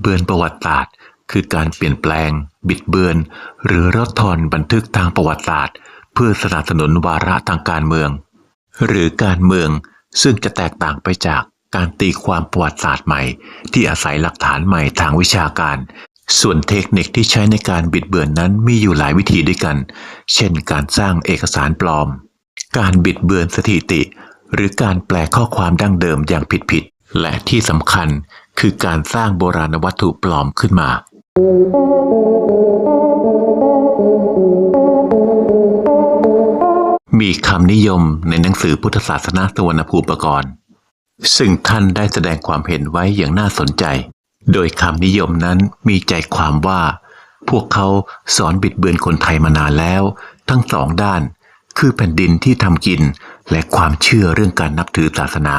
เบือนประวัติศาสตร์ คือการเปลี่ยนแปลง บิดเบือน หรือลดทอนบันทึกทางประวัติศาสตร์ เพื่อสนับสนุนวาระทางการเมือง หรือการเมืองซึ่งจะแตกต่างไปจากการตีความประวัติศาสตร์ใหม่ ที่อาศัยหลักฐานใหม่ทางวิชาการ ส่วนเทคนิคที่ใช้ในการบิดเบือนนั้นมีอยู่หลายวิธีด้วยกัน เช่น การสร้างเอกสารปลอม การบิดเบือนสถิติ หรือการแปลข้อความดั้งเดิมอย่างผิดๆและที่สำคัญ คือการสร้างโบราณวัตถุปลอมขึ้นมา มีคำนิยมในหนังสือพุทธศาสนาสวรรณภูมิปกรณ์ ซึ่งท่านได้แสดงความเห็นไว้อย่างน่าสนใจ โดยคำนิยมนั้นมีใจความว่า พวกเขาสอนบิดเบือนคนไทยมานานแล้ว ทั้งสองด้าน คือแผ่นดินที่ทำกินและความเชื่อเรื่องการนับถือศาสนา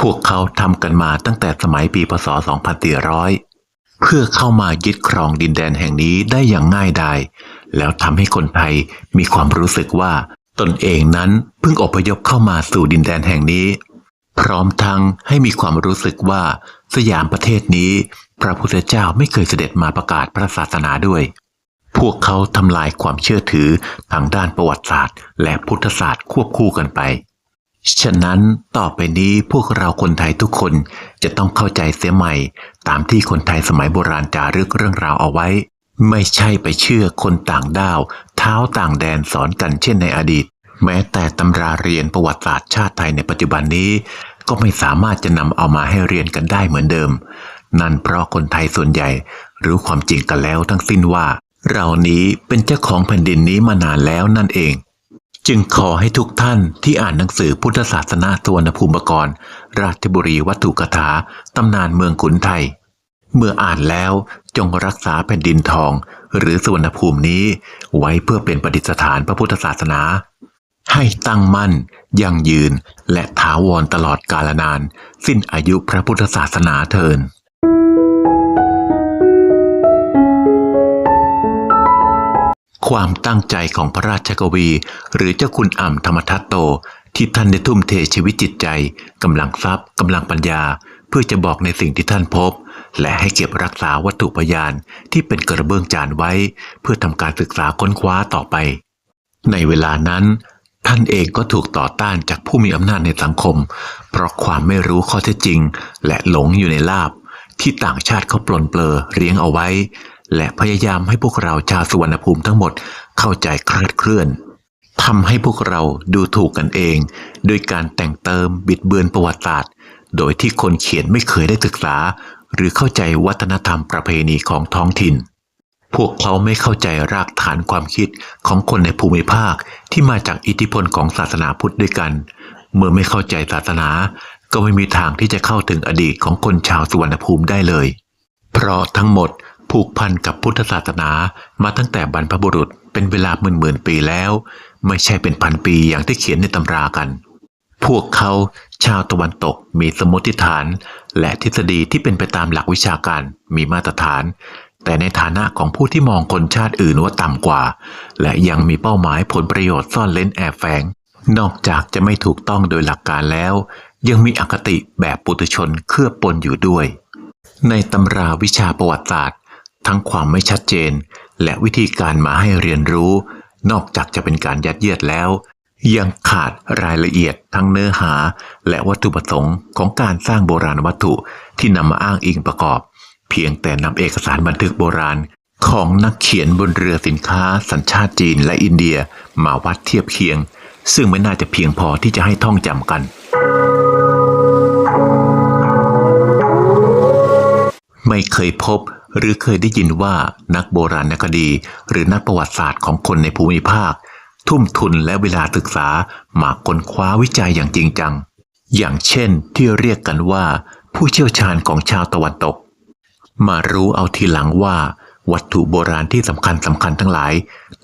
พวกเขาทำกันมาตั้งแต่สมัยปีพศ 2400 เพื่อเข้ามายึดครองดินแดนแห่งนี้ได้อย่างง่ายดาย แล้วทำให้คนไทยมีความรู้สึกว่าตนเองนั้นเพิ่งอพยพเข้ามาสู่ดินแดนแห่งนี้ พร้อมทั้งให้มีความรู้สึกว่าสยามประเทศนี้ พระพุทธเจ้าไม่เคยเสด็จมาประกาศพระศาสนาด้วย พวกเขาทำลายความเชื่อถือทางด้านประวัติศาสตร์ และพุทธศาสตร์ควบคู่กันไป ฉะนั้นต่อไปนี้พวกเราคนไทยทุกคนจะต้องเข้าใจเสียใหม่ ตามที่คนไทยสมัยโบราณจารึกเรื่องราวเอาไว้ ไม่ใช่ไปเชื่อคนต่างด้าว เท้าต่างแดนสอนกันเช่นในอดีต แม้แต่ตำราเรียนประวัติศาสตร์ชาติไทยในปัจจุบันนี้ ก็ไม่สามารถจะนำเอามาให้เรียนกันได้เหมือนเดิม นั่นเพราะคนไทยส่วนใหญ่ รู้ความจริงกันแล้วทั้งสิ้นว่า เรานี้เป็นเจ้าของแผ่นดินนี้มานานแล้วนั่นเอง จึงขอให้ทุกท่านที่อ่านหนังสือพุทธศาสนาสวนภูมิกร ราชบุรีวัตถุกถาตำนานเมืองขุนไทย เมื่ออ่านแล้วจงรักษาแผ่นดินทอง หรือสวนภูมินี้ไว้เพื่อเป็นประดิษฐานพระพุทธศาสนา ให้ตั้งมั่น ยั่งยืน และถาวรตลอดกาลนาน สิ้นอายุพระพุทธศาสนาเทิน ความตั้งใจของพระราชกวี หรือเจ้าคุณอ่ำธรรมทัตโต ที่ท่านได้ทุ่มเทชีวิตจิตใจกำลังทรัพย์กำลังปัญญา เพื่อจะบอกในสิ่งที่ท่านพบ และให้เก็บรักษาวัตถุพยานที่เป็นกระเบื้องจานไว้ เพื่อทำการศึกษาค้นคว้าต่อไป ในเวลานั้น ท่านเองก็ถูกต่อต้านจากผู้มีอำนาจในสังคม เพราะความไม่รู้ข้อเท็จจริง และหลงอยู่ในลาบที่ต่างชาติเขาปลนเปลอเลี้ยงเอาไว้ และพยายามให้พวกเราชาวสุวรรณภูมิทั้งหมดเข้าใจคลาดเคลื่อนทำให้พวกเราดูถูกกันเองโดยการแต่งเติมบิดเบือนประวัติศาสตร์ โดยที่คนเขียนไม่เคยได้ศึกษา หรือเข้าใจวัฒนธรรมประเพณีของท้องถิ่น พวกเขาไม่เข้าใจรากฐานความคิดของคนในภูมิภาคที่มาจากอิทธิพลของศาสนาพุทธด้วยกัน เมื่อไม่เข้าใจศาสนา ก็ไม่มีทางที่จะเข้าถึงอดีตของคนชาวสุวรรณภูมิได้เลย เพราะทั้งหมด ผูกพันกับพุทธศาสนามาตั้งแต่บรรพบุรุษเป็นเวลาหมื่นหมื่นปีแล้ว ไม่ใช่เป็นพันปีอย่างที่เขียนในตำรากัน พวกเขาชาวตะวันตกมีสมมติฐาน และทฤษฎีที่เป็นไปตามหลักวิชาการมีมาตรฐาน แต่ในฐานะของผู้ที่มองคนชาติอื่นว่าต่ำกว่า และยังมีเป้าหมายผลประโยชน์ซ่อนเล้นแอบแฝงนอกจากจะไม่ถูกต้องโดยหลักการแล้ว ยังมีอคติแบบปุถุชนเคลือบปนอยู่ด้วย ในตำราวิชาประวัติศาสตร์ ทั้งความไม่ชัดเจน และวิธีการมาให้เรียนรู้ นอกจากจะเป็นการยัดเยียดแล้ว ยังขาดรายละเอียดทั้งเนื้อหา และวัตถุประสงค์ของการสร้างโบราณวัตถุที่นำมาอ้างอิงประกอบ เพียงแต่นำเอกสารบันทึกโบราณของนักเขียนบนเรือสินค้า สัญชาติจีนและอินเดียมาวัดเทียบเคียง ซึ่งไม่น่าจะเพียงพอที่จะให้ท่องจำกัน ไม่เคยพบ หรือเคยได้ยินว่านักโบราณคดี หรือนักประวัติศาสตร์ของคนในภูมิภาค ทุ่มทุนและเวลาศึกษามาค้นคว้าวิจัยอย่างจริงจัง อย่างเช่นที่เรียกกันว่า ผู้เชี่ยวชาญของชาวตะวันตก มารู้เอาทีหลังว่า วัตถุโบราณที่สำคัญสำคัญทั้งหลาย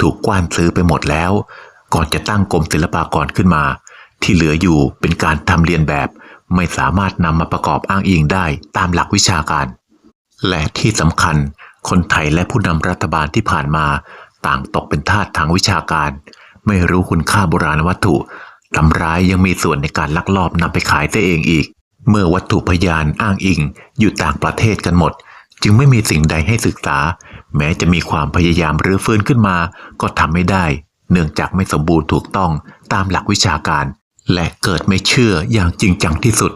ถูกกว้านซื้อไปหมดแล้ว ก่อนจะตั้งกรมศิลปากรขึ้นมา ที่เหลืออยู่เป็นการทำเรียนแบบ ไม่สามารถนำมาประกอบอ้างอิงได้ตามหลักวิชาการ และที่สำคัญ คนไทยและผู้นำรัฐบาลที่ผ่านมาต่างตกเป็นทาสทางวิชาการ ไม่รู้คุณค่าโบราณวัตถุทำร้ายยังมีส่วนในการลักลอบนำไปขายตัวเองอีก เมื่อวัตถุพยานอ้างอิง อยู่ต่างประเทศกันหมด จึงไม่มีสิ่งใดให้ศึกษา แม้จะมีความพยายามรื้อฟื้นขึ้นมา ก็ทำไม่ได้ เนื่องจากไม่สมบูรณ์ถูกต้องตามหลักวิชาการ และเกิดไม่เชื่ออย่างจริงจังที่สุด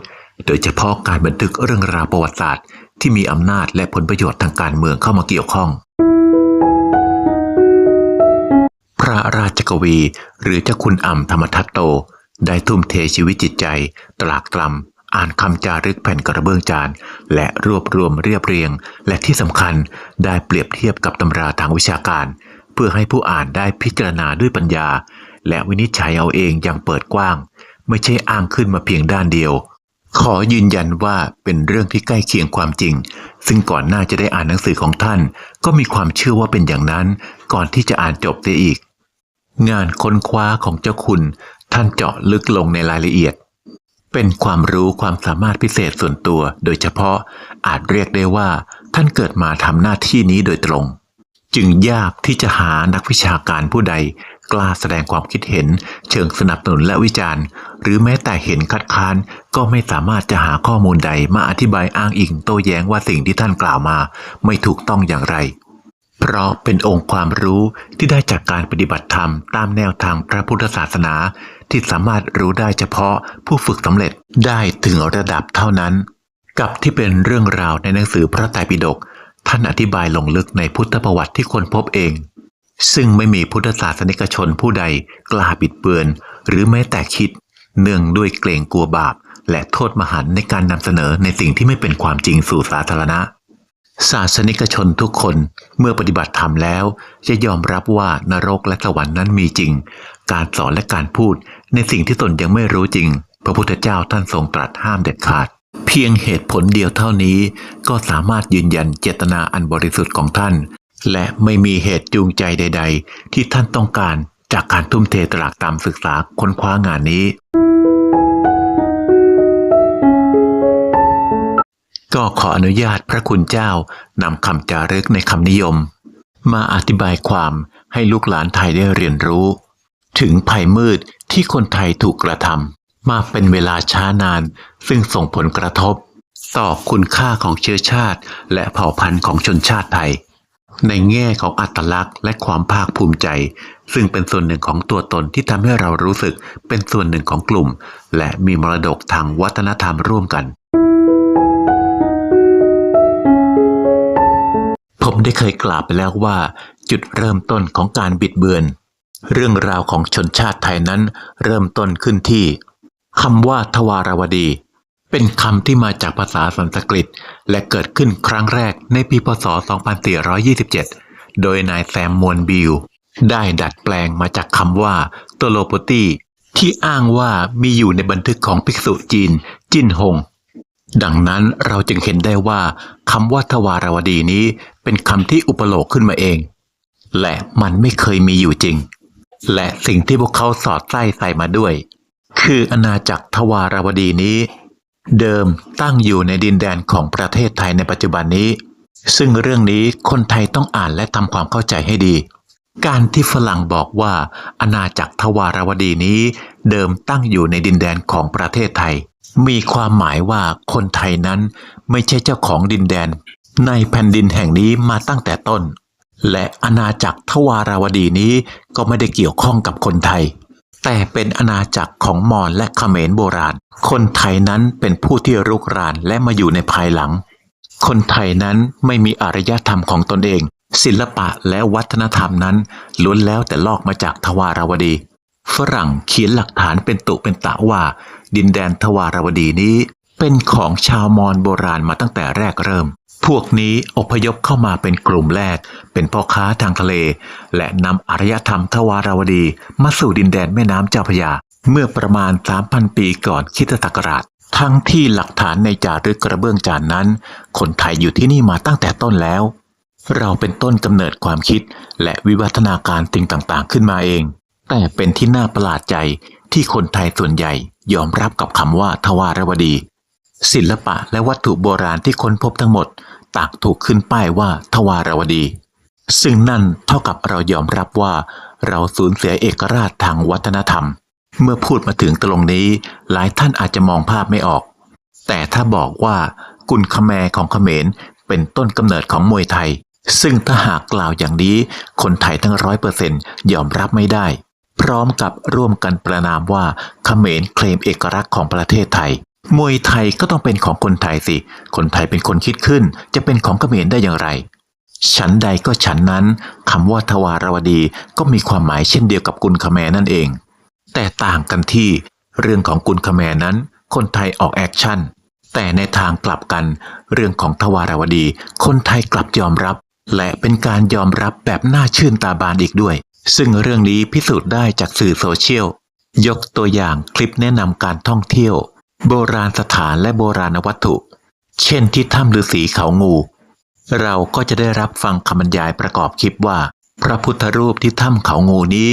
โดยเฉพาะการบันทึกเรื่องราวประวัติศาสตร์ ที่มีอำนาจและผลประโยชน์ทางการเมืองเข้ามาเกี่ยวข้อง พระราชกวี หรือเจ้าคุณอ่ำธรรมทัตโต ได้ทุ่มเทชีวิตจิตใจตรากตรำอ่านคำจารึกแผ่นกระเบื้องจาน และรวบรวมเรียบเรียง และที่สำคัญได้เปรียบเทียบกับตำราทางวิชาการ เพื่อให้ผู้อ่านได้พิจารณาด้วยปัญญา และวินิจฉัยเอาเองอย่างเปิดกว้าง ไม่ใช่อ้างขึ้นมาเพียงด้านเดียว ขอยืนยันว่าเป็นเรื่องที่ใกล้เคียงความจริง ซึ่งก่อนหน้าจะได้อ่านหนังสือของท่าน ก็มีความเชื่อว่าเป็นอย่างนั้น ก่อนที่จะอ่านจบเสียอีก งานค้นคว้าของเจ้าคุณ ท่านเจาะลึกลงในรายละเอียด เป็นความรู้ความสามารถพิเศษส่วนตัว โดยเฉพาะอาจเรียกได้ว่า ท่านเกิดมาทำหน้าที่นี้โดยตรง จึงยากที่จะหานักวิชาการผู้ใด กล้าแสดงความคิดเห็น เชิงสนับสนุนและวิจารณ์ หรือแม้แต่เห็นคัดค้าน ก็ไม่สามารถจะหาข้อมูลใดมาอธิบายอ้างอิงโต้แย้งว่าสิ่งที่ท่านกล่าวมา ไม่ถูกต้องอย่างไร เพราะเป็นองค์ความรู้ที่ได้จากการปฏิบัติธรรมตามแนวทางพระพุทธศาสนา ที่สามารถรู้ได้เฉพาะผู้ฝึกสำเร็จได้ถึงระดับเท่านั้น กับที่เป็นเรื่องราวในหนังสือพระไตรปิฎกท่านอธิบายลงลึกในพุทธประวัติที่คนพบเอง ซึ่งไม่มีพุทธศาสนิกชนผู้ใดกล้าบิดเบือน หรือแม้แต่คิด เนื่องด้วยเกรงกลัวบาป และโทษมหันในการนำเสนอในสิ่งที่ไม่เป็นความจริงสู่สาธารณะ ศาสนิกชนทุกคนเมื่อปฏิบัติธรรมแล้ว จะยอมรับว่านรกและสวรรค์นั้นมีจริง การสอนและการพูด ในสิ่งที่ตนยังไม่รู้จริง พระพุทธเจ้าท่านทรงตรัสห้ามเด็ดขาดเพียงเหตุผลเดียวเท่านี้ก็สามารถยืนยันเจตนาอันบริสุทธิ์ของท่าน และไม่มีเหตุจูงใจใด ๆ ที่ท่านต้องการจากการทุ่มเทตรากตามศึกษาค้นคว้างานนี้ ก็ขออนุญาตพระคุณเจ้านำคำจารึกในคำนิยม มาอธิบายความให้ลูกหลานไทยได้เรียนรู้ ถึงภัยมืดที่คนไทยถูกกระทำมาเป็นเวลาช้านาน ซึ่งส่งผลกระทบ ต่อคุณค่าของเชื้อชาติ และเผ่าพันธุ์ของชนชาติไทย ในแง่ของอัตลักษณ์และความภาคภูมิใจ ซึ่งเป็นส่วนหนึ่งของตัวตนที่ทำให้เรารู้สึกเป็นส่วนหนึ่งของกลุ่ม และมีมรดกทางวัฒนธรรมร่วมกัน ผมได้เคยกล่าวไปแล้วว่า จุดเริ่มต้นของการบิดเบือน เรื่องราวของชนชาติไทยนั้นเริ่มต้นขึ้นที่คำว่าทวารวดี เป็นคำที่มาจากภาษาสันสกฤต และเกิดขึ้นครั้งแรกในปีพศ 2427 โดยนายแซมมวนบิล ได้ดัดแปลงมาจากคำว่าโตโลโปตีที่อ้างว่ามีอยู่ในบันทึกของภิกษุจีน จินหง ดังนั้นเราจึงเห็นได้ว่าคำว่าทวารวดีนี้เป็นคำที่อุปโลกขึ้นมาเอง และมันไม่เคยมีอยู่จริง และสิ่งที่พวกเขาสอดไส้ใส่มาด้วย คืออาณาจักรทวารวดีนี้ เดิมตั้งอยู่ในดินแดนของประเทศไทยในปัจจุบันนี้ ซึ่งเรื่องนี้คนไทยต้องอ่านและทำความเข้าใจให้ดี การที่ฝรั่งบอกว่า อาณาจักรทวารวดีนี้ เดิมตั้งอยู่ในดินแดนของประเทศไทย มีความหมายว่าคนไทยนั้นไม่ใช่เจ้าของดินแดน ในแผ่นดินแห่งนี้มาตั้งแต่ต้น และอาณาจักรทวารวดีนี้ก็ไม่ได้เกี่ยวข้องกับคนไทย แต่เป็นอาณาจักรของมอญและเขมรโบราณ คนไทยนั้นเป็นผู้ที่รุกรานและมาอยู่ในภายหลัง คนไทยนั้นไม่มีอารยธรรมของตนเอง ศิลปะและวัฒนธรรมนั้นล้วนแล้วแต่ลอกมาจากทวารวดี ฝรั่งเขียนหลักฐานเป็นตุเป็นตะว่า ดินแดนทวารวดีนี้ เป็นของชาวมอญโบราณมาตั้งแต่แรกเริ่ม วกนี้อพยพเข้ามาเป็นกลุ่มแรก เป็นพ่อค้าทางทะเล และนำอารยธรรมทวารวดี มาสู่ดินแดนแม่น้ำเจ้าพยา เมื่อประมาณ 3,000 ปีก่อนคริสตศักราช ทั้งที่หลักฐานในจารึกกระเบื้องจานนั้น คนไทยอยู่ที่นี่มาตั้งแต่ต้นแล้ว เราเป็นต้นกำเนิดความคิด และวิวัฒนาการสิ่งต่างๆ ขึ้นมาเอง แต่เป็นที่น่าประหลาดใจที่คนไทยส่วนใหญ่ยอมรับกับคำว่าทวารวดี ศิลปะและวัตถุโบราณที่ค้นพบทั้งหมดต่างถูกขึ้นป้ายว่าทวารวดี ซึ่งนั่นเท่ากับเรายอมรับว่า เราสูญเสียเอกราชทางวัฒนธรรม เมื่อพูดมาถึงตรงนี้ หลายท่านอาจจะมองภาพไม่ออก แต่ถ้าบอกว่ากุลคแมของขเขมรเป็นต้นกำเนิดของมวยไทย ซึ่งถ้าหากกล่าวอย่างนี้ คนไทยทั้งร้อยเปอร์เซ็นยอมรับไม่ได้ พร้อมกับร่วมกันประนามว่าขเขมรเคลมเอกลักษณ์ของประเทศไทย มวยไทยก็ต้องเป็นของคนไทยสิ คนไทยเป็นคนคิดขึ้น จะเป็นของเขมรได้อย่างไร ฉันใดก็ฉันนั้นคำว่าทวารวดีก็มีความหมายเช่นเดียวกับกุลคแมนั่นเอง แต่ต่างกันที่ เรื่องของกุลคแมนั้น คนไทยออกแอคชั่น แต่ในทางกลับกัน เรื่องของทวารวดี คนไทยกลับยอมรับ และเป็นการยอมรับแบบน่าชื่นตาบานอีกด้วย ซึ่งเรื่องนี้พิสูจน์ได้จากสื่อโซเชียล ยกตัวอย่างคลิปแนะนำการท่องเที่ยว โบราณสถานและโบราณวัตถุ เช่นที่ถ้ำฤาษีเขางู เราก็จะได้รับฟังคำบรรยายประกอบคลิปว่า พระพุทธรูปที่ถ้ำเขางูนี้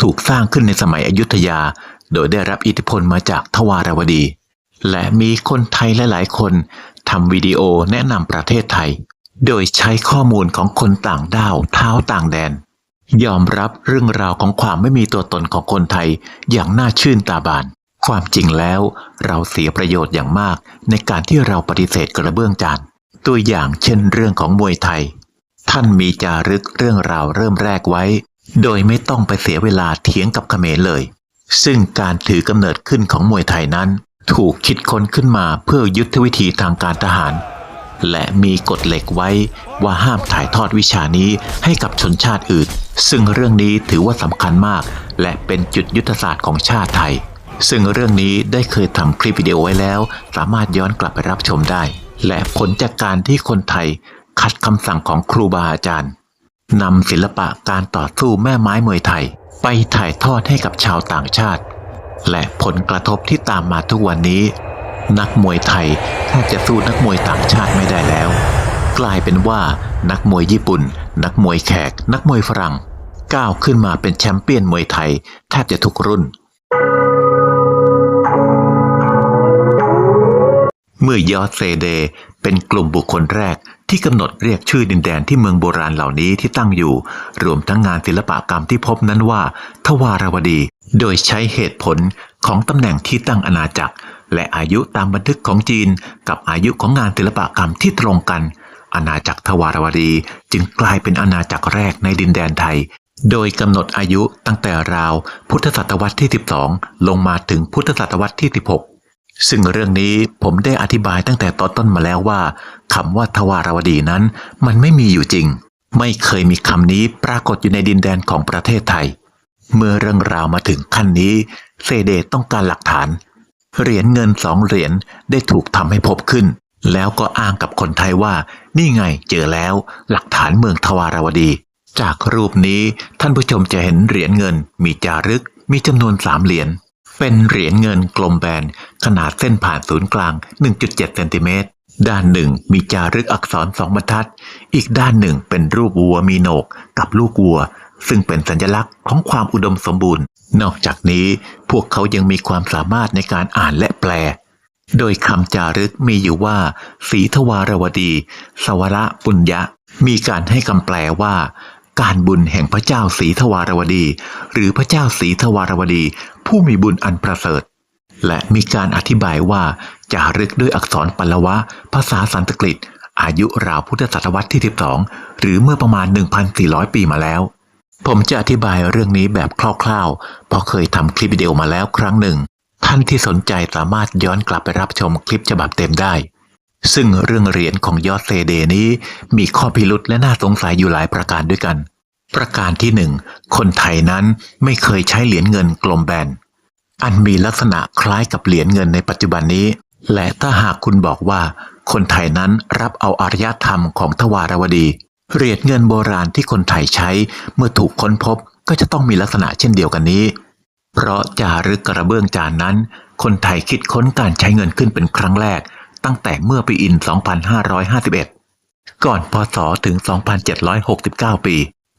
ถูกสร้างขึ้นในสมัยอยุธยา โดยได้รับอิทธิพลมาจากทวารวดี และมีคนไทยหลาย ๆ คนทำวิดีโอแนะนำประเทศไทย โดยใช้ข้อมูลของคนต่างด้าวเท้าต่างแดน ยอมรับเรื่องราวของความไม่มีตัวตนของคนไทยอย่างน่าชื่นตาบาน ความจริงแล้วเราเสียประโยชน์อย่างมากในการที่เราปฏิเสธกระเบื้องจานตัวอย่างเช่นเรื่องของมวยไทย ท่านมีจารึกเรื่องราวเริ่มแรกไว้ โดยไม่ต้องไปเสียเวลาเถียงกับเขมรเลย ซึ่งการถือกำเนิดขึ้นของมวยไทยนั้น ถูกคิดค้นขึ้นมาเพื่อยุทธวิธีทางการทหาร และมีกฎเหล็กไว้ว่าห้ามถ่ายทอดวิชานี้ให้กับชนชาติอื่น ซึ่งเรื่องนี้ถือว่าสำคัญมาก และเป็นจุดยุทธศาสตร์ของชาติไทย ซึ่งเรื่องนี้ได้เคยทำคลิปวิดีโอไว้แล้ว สามารถย้อนกลับไปรับชมได้ และผลจากการที่คนไทยขัดคำสั่งของครูบาอาจารย์นำศิลปะการต่อสู้แม่ไม้มวยไทย ไปถ่ายทอดให้กับชาวต่างชาติ และผลกระทบที่ตามมาทุกวันนี้ นักมวยไทยแทบจะสู้นักมวยต่างชาติไม่ได้แล้ว กลายเป็นว่านักมวยญี่ปุ่น นักมวยแขก นักมวยฝรั่ง ก้าวขึ้นมาเป็นแชมเปี้ยนมวยไทย แทบจะทุกรุ่น เมื่อยอดเซเด เป็นกลุ่มบุคคลแรกที่กำหนดเรียกชื่อดินแดนที่เมืองโบราณเหล่านี้ที่ตั้งอยู่ รวมทั้งงานศิลปกรรมที่พบนั้นว่า ทวารวดี โดยใช้เหตุผลของตำแหน่งที่ตั้งอาณาจักร และอายุตามบันทึกของจีน กับอายุของงานศิลปกรรมที่ตรงกัน อาณาจักรทวารวดีจึงกลายเป็นอาณาจักรแรกในดินแดนไทย โดยกำหนดอายุตั้งแต่ราวพุทธศตวรรษที่ 12 ลงมาถึงพุทธศตวรรษที่ 16 ซึ่งเรื่องนี้ผมได้อธิบายตั้งแต่ตอนต้นมาแล้วว่าคำว่าทวารวดีนั้น มันไม่มีอยู่จริง ไม่เคยมีคำนี้ปรากฏอยู่ในดินแดนของประเทศไทย เมื่อเรื่องราวมาถึงขั้นนี้ เซเดต้องการหลักฐาน เหรียญเงินสองเหรียญได้ถูกทำให้พบขึ้น แล้วก็อ้างกับคนไทยว่า นี่ไงเจอแล้ว หลักฐานเมืองทวารวดี จากรูปนี้ท่านผู้ชมจะเห็นเหรียญเงิน มีจารึก มีจำนวนสามเหรียญ เป็นเหรียญเงินกลมแบน ขนาดเส้นผ่านศูนย์กลาง 1.7 เซนติเมตร ด้านหนึ่งมีจารึกอักษรสองบรรทัด อีกด้านหนึ่งเป็นรูปวัวมีโหนกกับลูกวัว ซึ่งเป็นสัญลักษณ์ของความอุดมสมบูรณ์ นอกจากนี้พวกเขายังมีความสามารถในการอ่านและแปล โดยคำจารึกมีอยู่ว่า สีทวารวดี สวระปุญญะ มีการให้คำแปลว่า การบุญแห่งพระเจ้าสีทวารวดี หรือพระเจ้าสีทวารวดี ผู้มีบุญอันประเสริฐ และมีการอธิบายว่าจารึกด้วยอักษรปลวะ ภาษาสันสกฤต อายุราวพุทธศตวรรษที่ 12 หรือเมื่อประมาณ 1,400 ปีมาแล้ว ผมจะอธิบายเรื่องนี้แบบคร่าวๆ เพราะเคยทำคลิปวิดีโอมาแล้วครั้งหนึ่ง ท่านที่สนใจสามารถย้อนกลับไปรับชมคลิปฉบับเต็มได้ซึ่งเรื่องเหรียญของยอดเซเดนี้มีข้อพิรุษและน่าสงสัยอยู่หลายประการด้วยกัน ประการที่หนึ่งคนไทยนั้นไม่เคยใช้เหรียญเงินกลมแบน อันมีลักษณะคล้ายกับเหรียญเงินในปัจจุบันนี้ และถ้าหากคุณบอกว่า คนไทยนั้นรับเอาอารยธรรมของทวารวดีเหรียญเงินโบราณที่คนไทยใช้เมื่อถูกค้นพบก็จะต้องมีลักษณะเช่นเดียวกันนี้ เพราะจารึกกระเบื้องจานนั้น คนไทยคิดค้นการใช้เงินขึ้นเป็นครั้งแรก ตั้งแต่เมื่อปีอิน 2551 ก่อนพศถึง 2769 ปี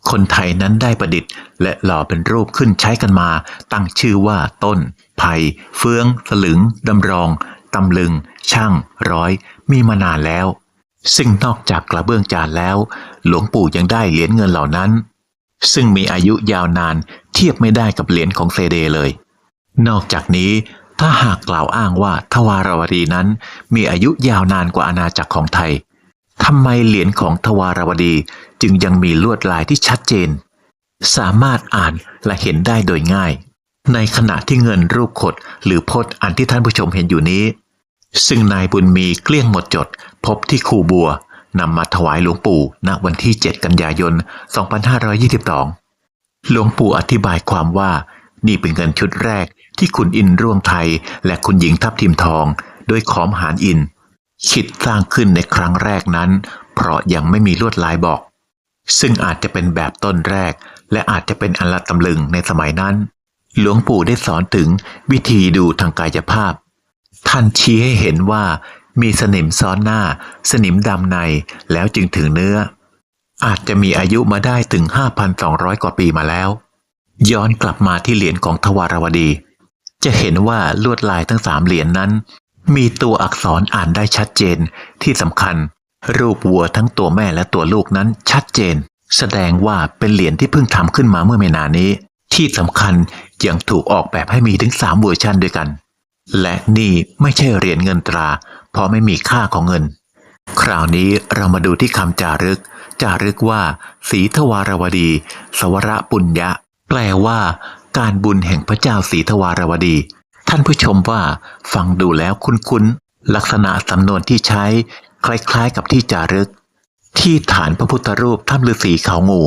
คนไทยนั้นได้ประดิษฐ์ และหล่อเป็นรูปขึ้นใช้กันมา ตั้งชื่อว่าต้น ไผ่เฟืองสลึงดำรองตำลึง ช่าง ร้อย มีมานานแล้ว ซึ่งนอกจากกระเบื้องจานแล้ว หลวงปู่ยังได้เหรียญเงินเหล่านั้น ซึ่งมีอายุยาวนานเทียบไม่ได้กับเหรียญของเซเดเลย นอกจากนี้ถ้าหากกล่าวอ้างว่าทวารวดีนั้น มีอายุยาวนานกว่าอาณาจักรของไทย ทำไมเหรียญของทวารวดีจึงยังมีลวดลายที่ชัดเจน สามารถอ่านและเห็นได้โดยง่าย ในขณะที่เงินรูปขดหรือพจน์อันที่ท่านผู้ชมเห็นอยู่นี้ ซึ่งนายบุญมีเกลี้ยงหมดจด พบที่คูบัวนำมาถวายหลวงปู่ณวันที่ 7 กันยายน 2522 หลวงปู่อธิบายความว่านี่เป็นเงินชุดแรกที่คุณอินร่วงไทย และคุณหญิงทับทิมทอง โดยขอมหารอิน คิดสร้างขึ้นในครั้งแรกนั้น เพราะยังไม่มีลวดลายบอก ซึ่งอาจจะเป็นแบบต้นแรก และอาจจะเป็นอันละตำลึงในสมัยนั้น หลวงปู่ได้สอนถึงวิธีดูทางกายภาพ ท่านชี้ให้เห็นว่ามีสนิมซ้อนหน้า สนิมดำในแล้วจึงถึงเนื้อ อาจจะมีอายุมาได้ถึง 5,200 กว่าปีมาแล้ว ย้อนกลับมาที่เหรียญของทวารวดี จะเห็นว่าลวดลายทั้งสามเหรียญนนั้น มีตัวอักษรอ่านได้ชัดเจน ที่สำคัญ รูปวัวทั้งตัวแม่และตัวลูกนั้นชัดเจน แสดงว่าเป็นเหรียญที่เพิ่งทำขึ้นมาเมื่อไม่นานนี้ ที่สำคัญยังถูกออกแบบให้มีถึงสามเวอร์ชันด้วยกัน และนี่ไม่ใช่เหรียญเงินตรา เพราะไม่มีค่าของเงิน คราวนี้เรามาดูที่คำจารึก จารึกว่า สีทวารวดี สวระปุญญะ แปลว่า การบุญแห่งพระเจ้าสีทวารวดี ท่านผู้ชมว่าฟังดูแล้วคุ้นๆ ลักษณะสำนวนที่ใช้ คล้ายๆกับที่จารึก ที่ฐานพระพุทธรูปถ้ำฤาษีเขางู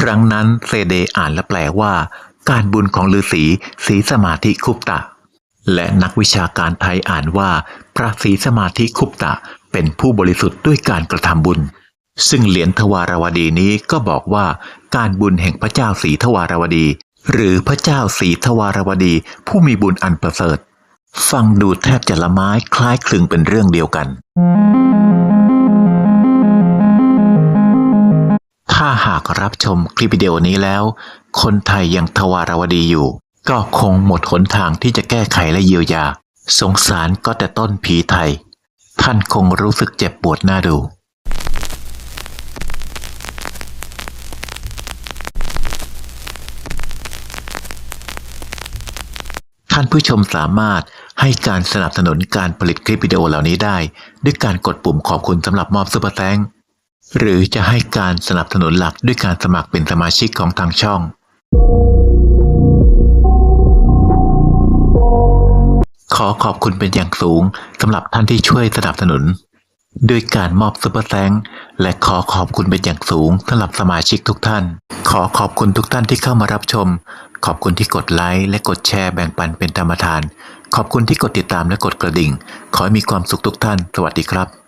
ครั้งนั้นเซเดอ่านและแปลว่า การบุญของฤาษีสีสมาธิคุปตะ และนักวิชาการไทยอ่านว่า พระศรีสมาธิคุปตะเป็นผู้บริสุทธิ์ด้วยการกระทำบุญ ซึ่งเหรียญทวารวดีนี้ก็บอกว่าการบุญแห่งพระเจ้าศรีทวารวดี หรือพระเจ้าศรีทวารวดีผู้มีบุญอันประเสริฐ ฟังดูแทบจะละไม้คล้ายคลึงเป็นเรื่องเดียวกัน ถ้าหากรับชมคลิปวิดีโอนี้แล้ว คนไทยยังทวารวดีอยู่ ก็คงหมดหนทางที่จะแก้ไขและเยียวยา สงสารก็แต่ต้นผีไทย ท่านคงรู้สึกเจ็บปวดหน้าดู ท่านผู้ชมสามารถให้การสนับสนุนการผลิตคลิปวิดีโอเหล่านี้ได้ ด้วยการกดปุ่มขอบคุณสำหรับมอบซุปเปอร์แตงหรือจะให้การสนับสนุนหลักด้วยการสมัครเป็นสมาชิกของทางช่อง ขอขอบคุณเป็นอย่างสูงสำหรับท่านที่ช่วยสนับสนุน ด้วยการมอบซุปเปอร์แตงและขอขอบคุณเป็นอย่างสูงสำหรับสมาชิกทุกท่าน ขอขอบคุณทุกท่านที่เข้ามารับชม ขอบคุณที่กดไลค์และกดแชร์แบ่งปันเป็นธรรมทาน ขอบคุณที่กดติดตามและกดกระดิ่ง ขอให้มีความสุขทุกท่าน สวัสดีครับ